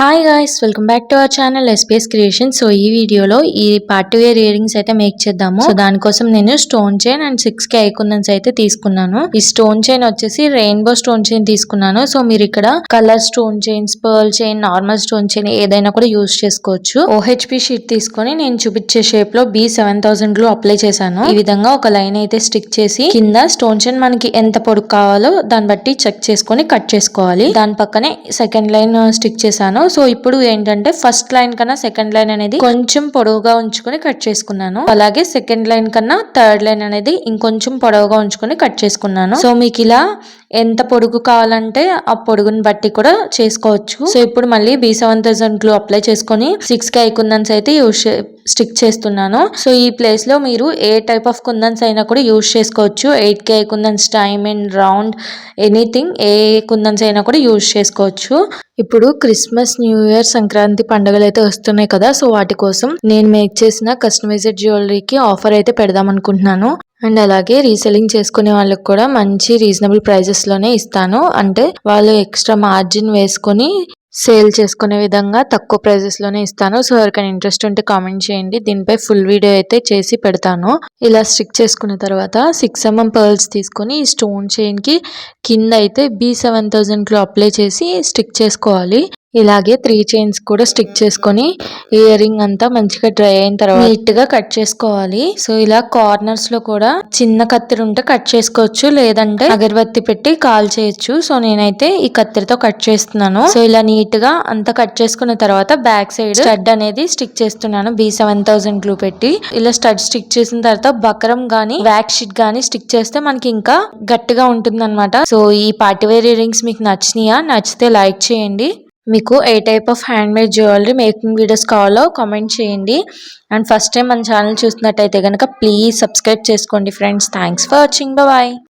Hi guys welcome back to our channel SPS creation so ఈ వీడియోలో ఈ part wear earrings అయితే make చేద్దాము. సో దానికోసం నేను stone chain and six K ఐకుందన్స్ అయితే తీసుకున్నాను. ఈ స్టోన్ చైన్ వచ్చేసి రెయిన్బో స్టోన్ చైన్ తీసుకున్నాను. సో మీరు ఇక్కడ colour stone chains pearl chain normal stone chain ఏదైనా కూడా యూస్ చేసుకోవచ్చు. ఓహెచ్పి షీట్ తీసుకొని నేను చూపించే షేప్లో బి సెవెన్ థౌసండ్లో అప్లై చేశాను. ఈ విధంగా ఒక లైన్ అయితే స్టిక్ చేసి కింద స్టోన్ చైన్ మనకి ఎంత పొడుగు కావాలో దాన్ని బట్టి చెక్ చేసుకొని కట్ చేసుకోవాలి. దాని పక్కనే సెకండ్ లైన్ స్టిక్ చేశాను. సో ఇప్పుడు ఏంటంటే ఫస్ట్ లైన్ కన్నా సెకండ్ లైన్ అనేది కొంచెం పొడవుగా ఉంచుకొని కట్ చేసుకున్నాను. అలాగే సెకండ్ లైన్ కన్నా థర్డ్ లైన్ అనేది ఇంకొంచెం పొడవుగా ఉంచుకొని కట్ చేసుకున్నాను. సో మీకు ఇలా ఎంత పొడుగు కావాలంటే ఆ పొడుగుని బట్టి కూడా చేసుకోవచ్చు. సో ఇప్పుడు మళ్ళీ B seven thousand glue apply చేసుకొని సిక్స్ కే కుందన్స్ అయితే యూస్ స్టిక్ చేస్తున్నాను. సో ఈ ప్లేస్లో మీరు ఏ టైప్ ఆఫ్ కుందన్స్ అయినా కూడా యూస్ చేసుకోవచ్చు. ఎయిట్ కే కుందన్స్ డైమండ్ రౌండ్ ఎనీథింగ్ ఏ కుందన్స్ అయినా కూడా యూస్ చేసుకోవచ్చు. ఇప్పుడు క్రిస్మస్ న్యూ ఇయర్ సంక్రాంతి పండుగలు అయితే వస్తున్నాయి కదా సో వాటి కోసం నేను మేక్ చేసిన కస్టమైజ్డ్ జ్యువెలరీకి ఆఫర్ అయితే పెడదాం అనుకుంటున్నాను. అండ్ అలాగే రీసెల్లింగ్ చేసుకునే వాళ్ళకి కూడా మంచి రీజనబుల్ ప్రైజెస్లోనే ఇస్తాను. అంటే వాళ్ళు ఎక్స్ట్రా మార్జిన్ వేసుకొని సేల్ చేసుకునే విధంగా తక్కువ ప్రైజెస్లోనే ఇస్తాను. సో ఎవరికైనా ఇంట్రెస్ట్ ఉంటే కామెంట్ చేయండి. దీనిపై ఫుల్ వీడియో అయితే చేసి పెడతాను. ఇలా స్టిక్ చేసుకున్న తర్వాత సిక్స్ ఎంఎం పర్ల్స్ తీసుకొని ఈ స్టోన్ చైన్కి కింద అయితే బి సెవెన్ థౌజండ్లో అప్లై చేసి స్టిక్ చేసుకోవాలి. ఇలాగే త్రీ చైన్స్ కూడా స్టిక్ చేసుకొని ఇయర్ రింగ్ అంతా మంచిగా డ్రై అయిన తర్వాత నీట్గా కట్ చేసుకోవాలి. సో ఇలా కార్నర్స్లో కూడా చిన్న కత్తిరి ఉంటే కట్ చేసుకోవచ్చు. లేదంటే అగరబత్తి పెట్టి కాల్ చేయొచ్చు. సో నేనైతే ఈ కత్తిరితో కట్ చేస్తున్నాను. సో ఇలా నీట్గా అంతా కట్ చేసుకున్న తర్వాత బ్యాక్ సైడ్ స్టడ్ అనేది స్టిక్ చేస్తున్నాను. బి సెవెన్ థౌసండ్ గ్లూ పెట్టి. ఇలా స్టడ్ స్టిక్ చేసిన తర్వాత బక్రం గానీ వ్యాక్ షీట్ గానీ స్టిక్ చేస్తే మనకి ఇంకా గట్టిగా ఉంటుంది సో ఈ పార్టీ వేర్ ఇయర్ రింగ్స్ మీకు నచ్చినాయా? నచ్చితే లైక్ చేయండి. మీకు ఏ type of handmade jewellery making videos కావాలో కామెంట్ చేయండి. అండ్ ఫస్ట్ టైం మన ఛానల్ చూసినట్టయితే కనుక ప్లీజ్ సబ్స్క్రైబ్ చేసుకోండి friends thanks for watching bye